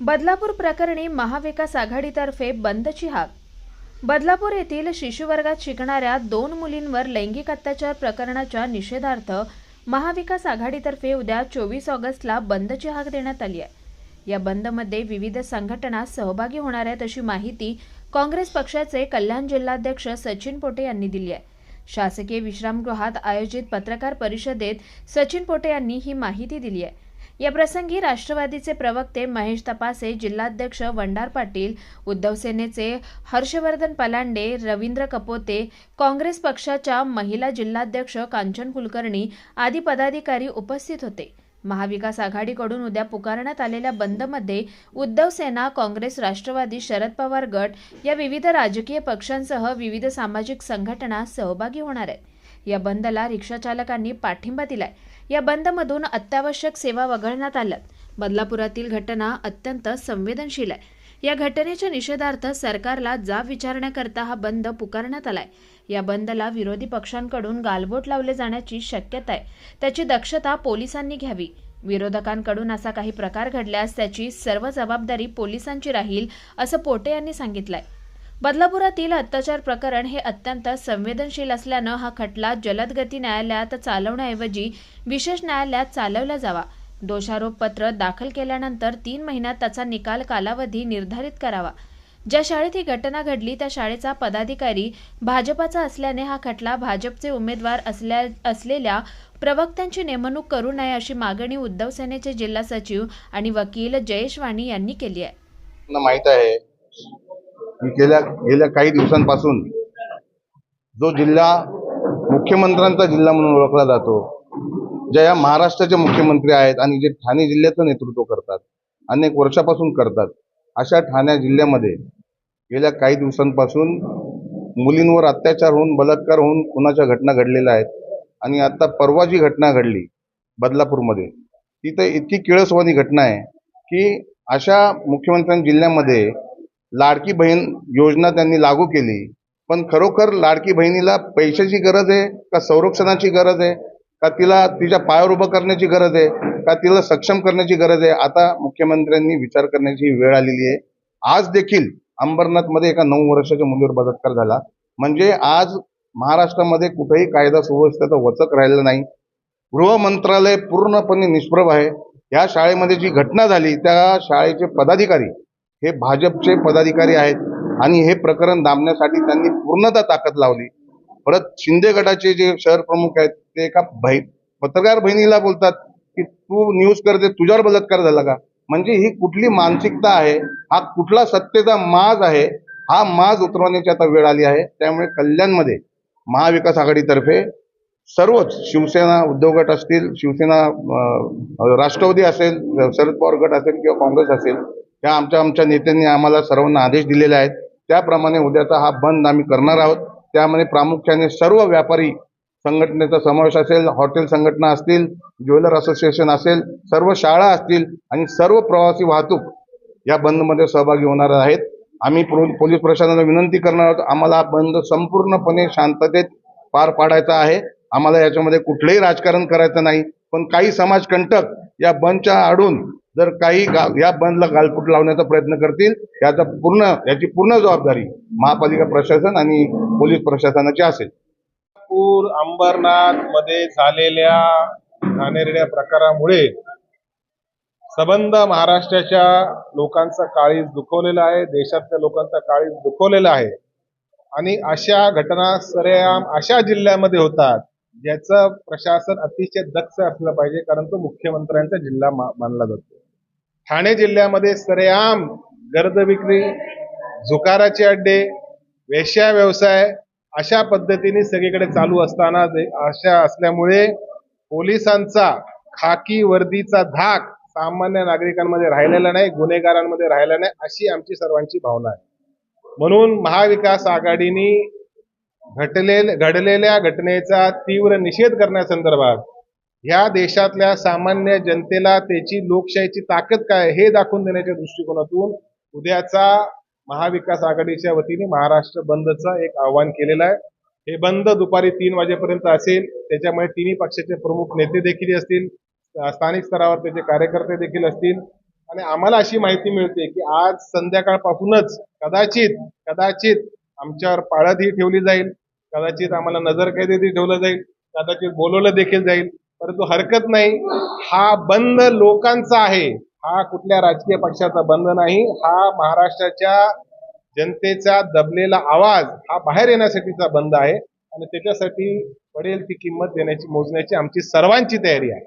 बदलापूर प्रकरणी महाविकास आघाडीतर्फे बंदची हाक. बदलापूर येथील शिशुवर्गात शिकणाऱ्या दोन मुलींवर लैंगिक अत्याचार प्रकरणाच्या निषेधार्थ महाविकास आघाडीतर्फे उद्या चोवीस ऑगस्टला बंदची हाक देण्यात आली आहे. या बंदमध्ये विविध संघटना सहभागी होणार आहेत अशी माहिती काँग्रेस पक्षाचे कल्याण जिल्हाध्यक्ष सचिन पोटे यांनी दिली आहे. शासकीय विश्रामगृहात आयोजित पत्रकार परिषदेत सचिन पोटे यांनी ही माहिती दिली आहे. या प्रसंगी राष्ट्रवादीचे प्रवक्ते महेश तपासे जिल्हाध्यक्ष वंडार पाटील उद्धव सेनेचे हर्षवर्धन पलांडे रवींद्र कपोते काँग्रेस पक्षाच्या महिला जिल्हाध्यक्ष कांचन कुलकर्णी आदी पदाधिकारी उपस्थित होते. महाविकास आघाडीकडून उद्या पुकारण्यात आलेल्या बंदमध्ये उद्धव सेना काँग्रेस राष्ट्रवादी शरद पवार गट या विविध राजकीय पक्षांसह विविध सामाजिक संघटना सहभागी होणार आहेत. या बंदला रिक्षाचालकांनी पाठिंबा दिलाय. या बंदमधून अत्यावश्यक सेवा वगळण्यात आल्यात. बदलापुरातील घटना अत्यंत संवेदनशील आहे. या घटनेच्या निषेधार्थ सरकारला जाब विचारण्याकरता हा बंद पुकारण्यात आलाय. या बंदला विरोधी पक्षांकडून गालबोट लावले जाण्याची शक्यता आहे. त्याची दक्षता पोलिसांनी घ्यावी. विरोधकांकडून असा काही प्रकार घडल्यास त्याची सर्व जबाबदारी पोलिसांची राहील असं पोटे यांनी सांगितलंय. बदलापुरातील अत्याचार प्रकरण हे अत्यंत संवेदनशील असल्यानं हा खटला जलदगती न्यायालयात चालवण्याऐवजी विशेष न्यायालयात चालवला जावा. दोषारोप पत्र दाखल केल्यानंतर तीन महिन्यात त्याचा निकाल कालावधी निर्धारित करावा. ज्या शाळेत ही घटना घडली त्या शाळेचा पदाधिकारी भाजपाचा असल्याने हा खटला भाजपचे उमेदवार असल्या असलेल्या प्रवक्त्यांची नेमणूक करू नये अशी मागणी उद्धव सेनेचे जिल्हा सचिव आणि वकील जयेश वाणी यांनी केली आहे. माहीत आहे गेल्या गेल्या काही दिवसांपासून जो जिल्हा मुख्यमंत्र्यांचा जिल्हा म्हणून ओळखला जातो ज्या या महाराष्ट्राचे मुख्यमंत्री आहेत आणि जे ठाणे जिल्ह्याचं नेतृत्व करतात अनेक वर्षापासून करतात अशा ठाणे जिल्ह्यामध्ये गेल्या काही दिवसांपासून मुलींवर अत्याचार होऊन बलात्कार होऊन खुनाच्या घटना घडलेल्या आहेत आणि आता परवा जी घटना घडली बदलापूरमध्ये ती तर इतकी किळसवानी घटना आहे की अशा मुख्यमंत्र्यांच्या जिल्ह्यामध्ये लाडकी बहीण योजना त्यांनी लागू केली पण खरोखर लाडकी बहिणीला पैशाची गरज आहे का संरक्षणाची गरज आहे? का तिला तिच्या पायावर उभं करण्याची गरज आहे? का तिला सक्षम करण्याची गरज आहे? आता मुख्यमंत्र्यांनी विचार करण्याची वेळ आलेली आहे. आज देखील अंबरनाथमध्ये एका नऊ वर्षाच्या मुलीवर बलात्कार झाला. म्हणजे आज महाराष्ट्रामध्ये कुठेही कायदा सुव्यवस्थेचा वचक राहिलं नाही. गृह मंत्रालय पूर्णपणे निष्प्रभ आहे. या शाळेमध्ये जी घटना झाली त्या शाळेचे पदाधिकारी हे भाजपचे पदाधिकारी आहेत आणि हे प्रकरण दाबण्यासाठी त्यांनी पूर्णतः ताकद लावली. परत शिंदे गटाचे जे शहर प्रमुख आहेत ते एका भाई पत्रकार बहिणीला बोलतात की तू न्यूज करते तुझ्यावर बलात्कार झाला का? म्हणजे ही कुठली मानसिकता आहे हा कुठला सत्तेचा माज आहे हा माज उतरवण्याची आता वेळ आली आहे. त्यामुळे कल्याणमध्ये महाविकास आघाडीतर्फे सर्वच शिवसेना उद्धव गट असतील शिवसेना राष्ट्रवादी असेल शरद पवार गट असेल किंवा काँग्रेस असेल त्या आमच्या आमच्या नेत्यांनी आम्हाला सर्वांना आदेश दिलेले आहेत. त्याप्रमाणे उद्याचा हा बंद आम्ही करणार आहोत. त्यामध्ये प्रामुख्याने सर्व व्यापारी संघटनेचा समावेश असेल हॉटेल संघटना असतील ज्वेलर असोसिएशन असेल सर्व शाळा असतील आणि सर्व प्रवासी वाहतूक या बंदमध्ये सहभागी होणार आहेत. आम्ही पोलीस प्रशासनाला विनंती करणार आहोत आम्हाला हा बंद संपूर्णपणे शांततेत पार पाडायचा आहे. आम्हाला याच्यामध्ये कुठलंही राजकारण करायचं नाही पण काही समाजकंटक या बंदच्या आडून जर काही गा- या बंदला गालपूट लावण्याचा प्रयत्न करतील याचा पूर्ण याची पूर्ण जबाबदारी महापालिका प्रशासन आणि पोलीस प्रशासनाची असेल. नागपूर अंबरनाथमध्ये झालेल्या घाणेरड्या प्रकारामुळे सबंध महाराष्ट्राच्या लोकांचा काळीज दुखवलेला आहे देशातल्या लोकांचा काळीज दुखवलेला आहे. आणि अशा घटना सरेआम अशा जिल्ह्यामध्ये होतात ज्याचं प्रशासन अतिशय दक्ष असलं पाहिजे कारण तो मुख्यमंत्र्यांचा जिल्हा मानला जातो. ठाणे जिल्ह्यामध्ये सरेआम गर्द विक्री झुकाराचे अड्डे वेश्या व्यवसाय अशा पद्धतीने सगळीकडे चालू असताना अशा असल्यामुळे पोलिसांचा खाकी वर्दीचा धाक सामान्य नागरिकांमध्ये राहिलेला नाही गुन्हेगारांमध्ये राहिला नाही अशी आमची सर्वांची भावना आहे. म्हणून महाविकास आघाडीने घटले घडलेल्या घटनेचा तीव्र निषेध करण्यासंदर्भात ह्या देशातल्या सामान्य जनतेला त्याची लोकशाहीची ताकद काय हे दाखवून देण्याच्या दृष्टिकोनातून उद्याचा महाविकास आघाडीच्या वतीने महाराष्ट्र बंदचा एक आव्हान केलेलं आहे. हे बंद दुपारी तीन वाजेपर्यंत असेल त्याच्यामुळे तिन्ही पक्षाचे प्रमुख नेते देखील असतील स्थानिक स्तरावर त्याचे कार्यकर्ते देखील असतील. आणि आम्हाला अशी माहिती मिळते की आज संध्याकाळपासूनच कदाचित कदाचित आमच्यावर पाळतही ठेवली जाईल कदाचित आम्हाला नजरकैदेतही ठेवलं जाईल कदाचित बोलवलं देखील जाईल. परंतु हरकत नाही. हा बंद लोकांचा आहे. हा कुठल्या राजकीय पक्षाचा बंद नाही. हा महाराष्ट्राच्या जनतेचा दबलेला आवाज हा बाहेर येण्यासाठीचा बंद आहे. आणि त्याच्यासाठी पडेल ती किंमत देण्याची मोजण्याची आमची सर्वांची तयारी आहे.